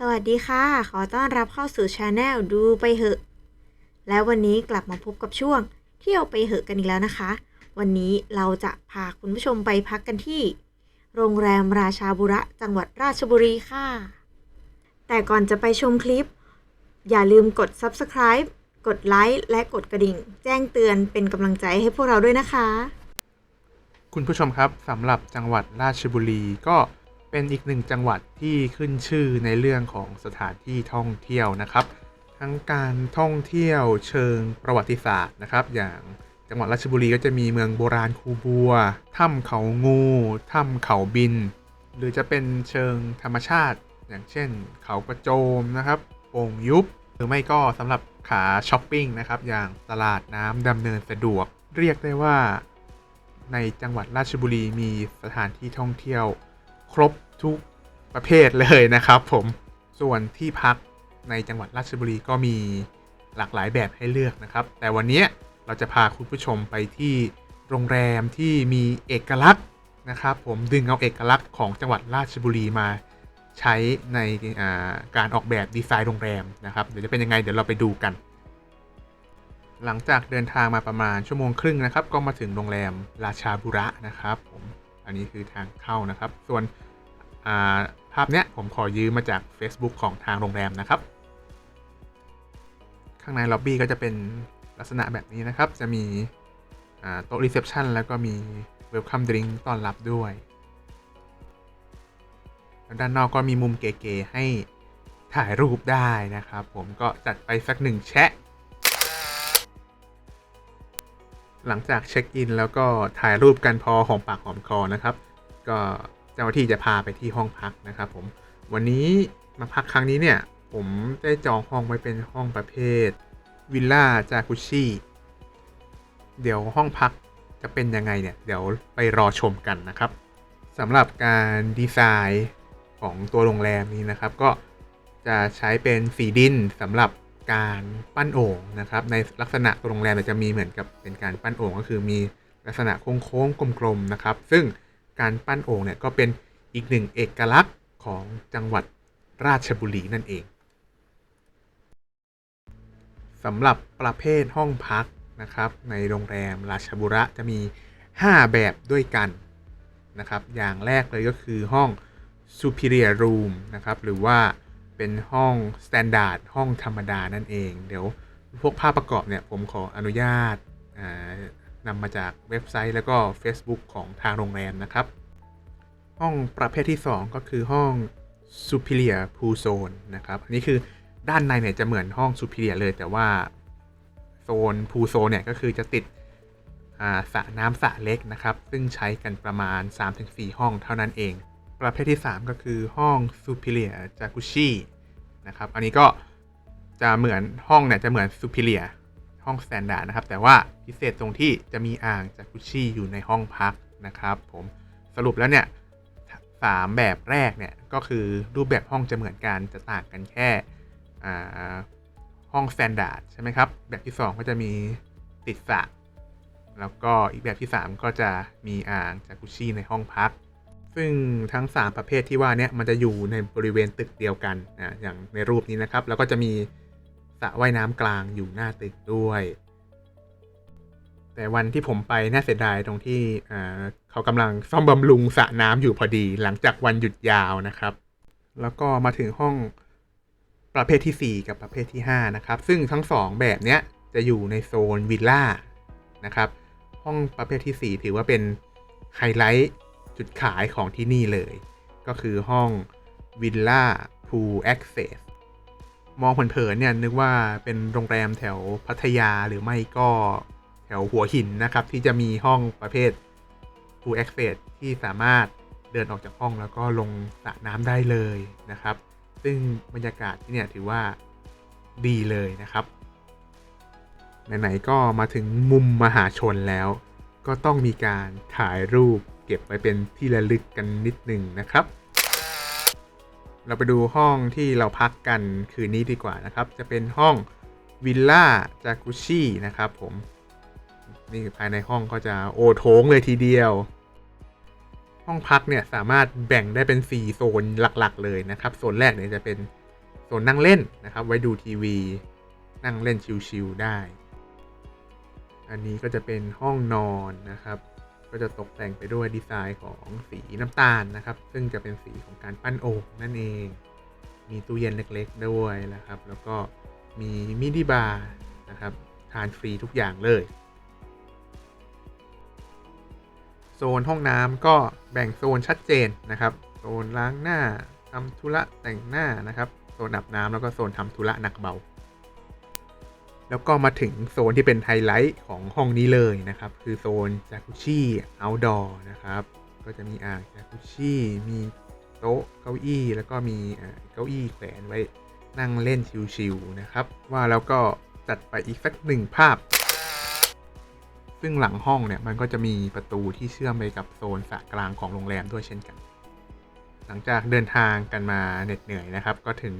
สวัสดีค่ะ ขอต้อนรับเข้าสู่ช anel ดูไปเหอะ แล้ววันนี้กลับมาพบกับช่วง เที่ยวไปเหอะกันอีกแล้วนะคะ วันนี้เราจะพาคุณผู้ชมไปพักกันที่ โรงแรมราชาบุระจังหวัดราชบุรีค่ะ แต่ก่อนจะไปชมคลิป อย่าลืมกด subscribe กดไลค์และกดกระดิ่ง แจ้งเตือนเป็นกำลังใจให้พวกเราด้วยนะคะ คุณผู้ชมครับสำหรับจังหวัดราชบุรีก็ เป็นอีกหนึ่งจังหวัดที่ขึ้นชื่อในเรื่องของสถานที่ท่องเที่ยวนะครับ ทั้งการท่องเที่ยวเชิงประวัติศาสตร์นะครับ อย่างจังหวัดราชบุรีก็จะมีเมืองโบราณคูบัว ถ้ำเขางูถ้ำเขาบิน หรือจะเป็นเชิงธรรมชาติ อย่างเช่น เขากระโจมนะครับโป่งยุบ หรือไม่ก็สำหรับขาช้อปปิ้งนะครับ อย่างตลาดน้ำดำเนินสะดวก เรียกได้ว่า ในจังหวัดราชบุรีมีสถานที่ท่องเที่ยว ครบทุกประเภทเลยนะครับผมส่วนที่พักในจังหวัดราชบุรีก็มีหลากหลายแบบให้เลือกนะครับ แต่วันนี้เราจะพาคุณผู้ชมไปที่โรงแรมที่มีเอกลักษณ์นะครับ ผมดึงเอาเอกลักษณ์ของจังหวัดราชบุรีมาใช้ในาการออกแบบดีไซน์โรงแรมนะครับเดี๋ยวจะเป็นยังไงเดี๋ยวเราไปดูกัน หลังจากเดินทางมาประมาณชั่วโมงครึ่งนะครับ ก็มาถึงโรงแรมราชาบุระนะครับผมอันนี้คือทางเข้านะครับ ส่วน ภาพเนี้ยผมขอยืมมาจาก Facebook ของทางโรงแรมนะครับ ข้างในล็อบบี้ก็จะเป็นลักษณะแบบนี้นะครับ จะมีโต๊ะรีเซพชันแล้วก็มีเวลคัมดริงต้อนรับด้วยแล้วด้านนอกก็มีมุมเก๋ๆให้ถ่ายรูปได้นะครับ ผมก็จัดไปสักหนึ่งแชะ หลังจากเช็คอินแล้วก็ถ่ายรูปกันพอหอมปากหอมคอนะครับ ก็ เจ้าหน้าที่จะพาไปที่ห้องพักนะครับผมวันนี้มาพักครั้งนี้เนี่ยผมได้จองห้องไว้เป็นห้องประเภทวิลล่าจากุชิเดี๋ยวห้องพักจะเป็นยังไงเนี่ยเดี๋ยวไปรอชมกันนะครับสำหรับการดีไซน์ของตัวโรงแรมนี้นะครับ ก็จะใช้เป็นสีดินสำหรับการปั้นโอ่งนะครับ ในลักษณะตัวโรงแรมจะมีเหมือนกับเป็นการปั้นโอ่งก็คือมีลักษณะโค้งๆกลมๆนะครับ ซึ่ง การปั้นโอ่งเนี่ยก็เป็นอีกหนึ่งเอกลักษณ์ของจังหวัดราชบุรีนั่นเองสำหรับประเภทห้องพักนะครับ ในโรงแรมราชบุระจะมี 5 แบบด้วยกันนะครับ อย่างแรกเลยก็คือห้อง superior room นะครับ หรือว่าเป็นห้อง standard ห้องธรรมดานั่นเอง เดี๋ยวพวกภาพประกอบเนี่ยผมขออนุญาตอ่า นำมาจากเว็บไซต์แล้วก็ Facebook ของทางโรงแรมนะครับ ห้องประเภทที่ 2 ก็คือห้อง superior pool zone นะครับอันนี้คือด้านในเนี่ยจะเหมือนห้อง superior เลย แต่ว่าโซน pool zone เนี่ยก็คือจะติดอาสระน้ำสระเล็กนะครับ ซึ่งใช้กันประมาณ 3-4 ห้องเท่านั้นเอง ประเภทที่ 3 ก็คือห้อง superior jacuzzi นะครับ อันนี้ก็จะเหมือนห้องเนี่ยจะเหมือน superior ห้อง standard นะครับ แต่ว่าพิเศษตรงที่จะมีอ่างจากุชี่อยู่ในห้องพักนะครับผมสรุปแล้วเนี่ยสามแบบแรกเนี่ยก็คือรูปแบบห้องจะเหมือนกันจะต่างกันแค่ห้อง standard ใช่ไหมครับแบบที่ 2 ก็จะมีติดสระแล้วก็อีกแบบที่ 3 ก็จะมีอ่างจากุชี่ในห้องพัก ซึ่งทั้ง 3 ประเภทที่ว่าเนี่ยมันจะอยู่ในบริเวณตึกเดียวกันนะอย่างในรูปนี้นะครับ แล้วก็จะมี สระว่ายน้ำกลางอยู่หน้าตึกด้วย แต่วันที่ผมไปน่าเสียดายตรงที่เขากำลังซ่อมบำรุงสระน้ำอยู่พอดี หลังจากวันหยุดยาวนะครับ แล้วก็มาถึงห้องประเภททีสี่4 กับประเภทที่ 5 นะครับ ซึ่งทั้ง 2 แบบเนี้ยจะอยู่ในโซนวิลล่านะครับ ห้องประเภทที่ 4 ถือว่าเป็นไฮไลท์จุดขายของที่นี่เลย ก็คือห้องวิลล่าพูลแอคเซส มองเผินๆเนี่ยนึกว่าเป็นโรงแรมแถวพัทยาหรือไม่ก็แถวหัวหินนะครับ ที่จะมีห้องประเภท Full Access ที่สามารถเดินออกจากห้องแล้วก็ลงสระน้ำได้เลยนะครับ ซึ่งบรรยากาศที่เนี่ยถือว่าดีเลยนะครับ ไหนๆก็มาถึงมุมมหาชนแล้ว ก็ต้องมีการถ่ายรูปเก็บไว้เป็นที่ระลึกกันนิดหนึ่งนะครับ เราไปดูห้องที่เราพักกันคืนนี้ดีกว่านะครับ จะเป็นห้องวิลล่าจากุชินะครับผม นี่ภายในห้องก็จะโอโถงเลยทีเดียว ห้องพักเนี่ยสามารถแบ่งได้เป็น 4 โซนหลักๆ เลยนะครับ โซนแรกเนี่ยจะเป็นโซนนั่งเล่นนะครับ ไว้ดูทีวี นั่งเล่นชิลๆได้ อันนี้ก็จะเป็นห้องนอนนะครับ ก็จะตกแต่งไปด้วยดีไซน์ของสีน้ำตาลนะครับ ซึ่งจะเป็นสีของการปั้นโอ่งนั่นเอง มีตู้เย็นเล็กๆด้วยนะครับ แล้วก็มีมินิบาร์นะครับทานฟรีทุกอย่างเลย โซนห้องน้ำก็แบ่งโซนชัดเจนนะครับ โซนล้างหน้าทำธุระแต่งหน้านะครับ โซนอาบน้ำแล้วก็โซนทำธุระหนักเบา แล้วก็มาถึงโซนที่เป็นไฮไลท์ของห้องนี้เลยนะครับ คือโซนจากุชี่เอาดอร์นะครับ ก็จะมีอ่างจากุชี่มีโต๊ะเก้าอี้ แล้วก็มีเก้าอี้แขวนไว้นั่งเล่นชิลๆนะครับ ว่าแล้วก็จัดไปอีกสักหนึ่งภาพ ซึ่งหลังห้องเนี่ยมันก็จะมีประตูที่เชื่อมไปกับโซนสระกลางของโรงแรมด้วยเช่นกัน หลังจากเดินทางกันมาเหน็ดเหนื่อยนะครับ ก็ถึง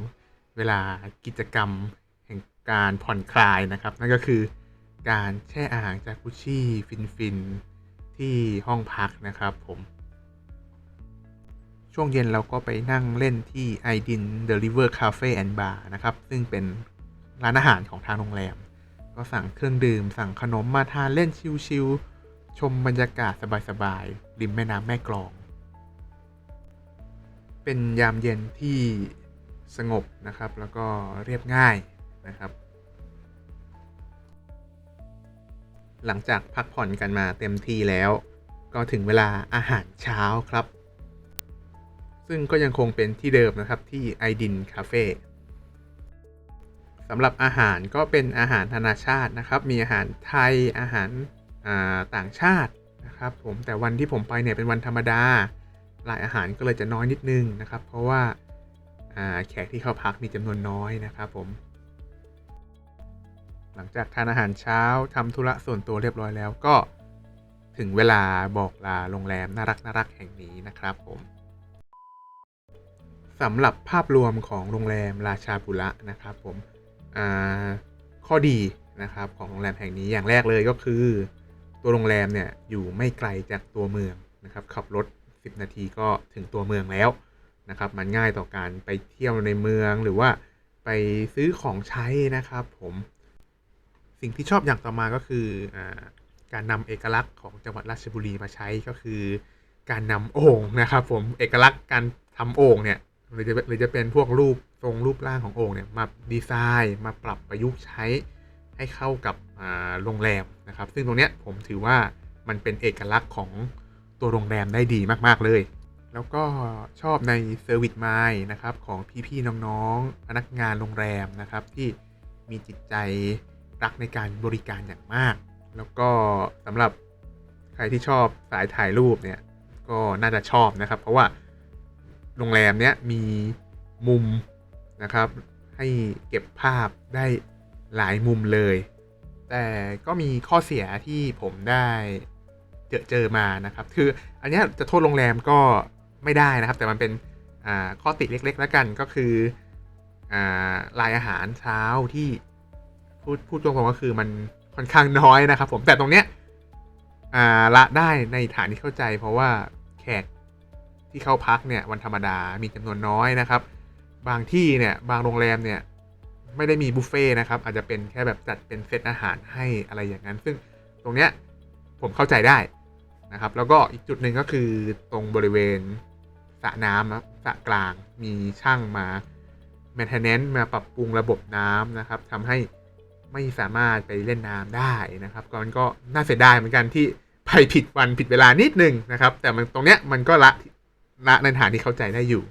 เวลากิจกรรม การผ่อนคลายนะครับ นั่นก็คือการแช่อ่างจากุชี่ฟินๆที่ห้องพักนะครับผมช่วงเย็นเราก็ไปนั่งเล่นที่ไอดิน The River Cafe and Bar นะครับ ซึ่งเป็นร้านอาหารของทางโรงแรม ก็สั่งเครื่องดื่ม สั่งขนมมาทานเล่นชิลๆชมบรรยากาศสบายๆริมแม่น้ำแม่กลอง เป็นยามเย็นที่สงบนะครับ แล้วก็เรียบง่าย นะครับ หลังจากพักผ่อนกันมาเต็มที่แล้ว ก็ถึงเวลาอาหารเช้าครับ ซึ่งก็ยังคงเป็นที่เดิมนะครับที่ไอดินคาเฟ่สำหรับอาหารก็เป็นอาหารนานาชาตินะครับ มีอาหารไทยอาหาราต่างชาตินะครับ ผมแต่วันที่ผมไปเนี่ยเป็นวันธรรมดารายอาหารก็เลยจะน้อยนิดนึงนะครับ เพราะว่าอ่าแขกที่เข้าพักมีจำนวนน้อยนะครับผม หลังจากทานอาหารเช้าทำธุระส่วนตัวเรียบร้อยแล้วก็ถึงเวลาบอกลาโรงแรมน่ารักน่ารักแห่งนี้นะครับผมสำหรับภาพรวมของโรงแรมราชาบุระนะครับผมข้อดีนะครับของโรงแรมแห่งนี้อย่างแรกเลยก็คือ ตัวโรงแรมเนี่ยอยู่ไม่ไกลจากตัวเมืองนะครับขับรถ 10 นาทีก็ถึงตัวเมืองแล้วนะครับมันง่ายต่อการไปเที่ยวในเมืองหรือว่าไปซื้อของใช้นะครับผม สิ่งที่ชอบอย่างต่อมาก็คืออการนำเอกลักษณ์ของจังหวัดราชบุรีมาใช้ก็คือ การนำโอ่งนะครับ ผมเอกลักษณ์การทำโอ่งเนี่ยหรือจะหรือจะเป็นพวกรูปทรงรูปร่างของโอ่งเนี่ยมาดีไซน์มาปรับประยุกต์ใช้ให้เข้ากับโรงแรมนะครับ ซึ่งตรงเนี้ยผมถือว่ามันเป็นเอกลักษณ์ของตัวโรงแรมได้ดีมากๆเลย แล้วก็ชอบในเซอร์วิสไมล์นะครับของพี่ๆน้องๆพนักงานโรงแรมนะครับที่มีจิตใจ รักในการบริการอย่างมาก แล้วก็สำหรับใครที่ชอบสายถ่ายรูปเนี่ยก็น่าจะชอบนะครับ เพราะว่าโรงแรมเนี้ยมีมุมนะครับ ให้เก็บภาพได้หลายมุมเลย แต่ก็มีข้อเสียที่ผมได้เจอเจอมานะครับ คืออันนี้จะโทษโรงแรมก็ไม่ได้นะครับ แต่มันเป็นข้อติเล็กๆแล้วกันก็คืออลายอาหารเช้าที่ พูดพูดตรงๆก็คือมันค่อนข้างน้อยนะครับ ผมแต่ตรงเนี้ยอ่าละได้ในฐานที่เข้าใจ เพราะว่าแขกที่เข้าพักเนี่ยวันธรรมดามีจำนวนน้อยนะครับ บางที่เนี่ยบางโรงแรมเนี่ยไม่ได้มีบุฟเฟ่นะครับอาจจะเป็นแค่แบบจัดเป็นเซตอาหารให้อะไรอย่างนั้น ซึ่งตรงเนี้ยผมเข้าใจได้นะครับ แล้วก็อีกจุดหนึ่งก็คือตรงบริเวณสระน้ำนะสระกลางมีช่างมา maintenance มาปรับปรุงระบบน้ำนะครับทำให้ ไม่สามารถไปเล่นน้ำได้นะครับก็มันก็น่าเสียดายเหมือนกันที่ไปผิดวันผิดเวลานิดนึงนะครับ แต่มันตรงเนี้ยมันก็ละละในฐานที่เข้าใจได้อยู่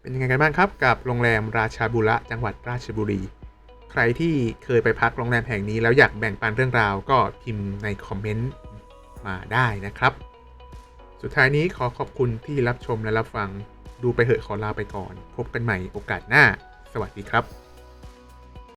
เป็นยังไงกันบ้างครับ กับโรงแรมราชาบุระจังหวัดราชบุรี ใครที่เคยไปพักโรงแรมแห่งนี้แล้วอยากแบ่งปันเรื่องราวก็พิมพ์ในคอมเมนต์มาได้นะครับ สุดท้ายนี้ขอขอบคุณที่รับชมและรับฟังดูไปเหอะขอลาไปก่อน พบกันใหม่โอกาสหน้า สวัสดีครับ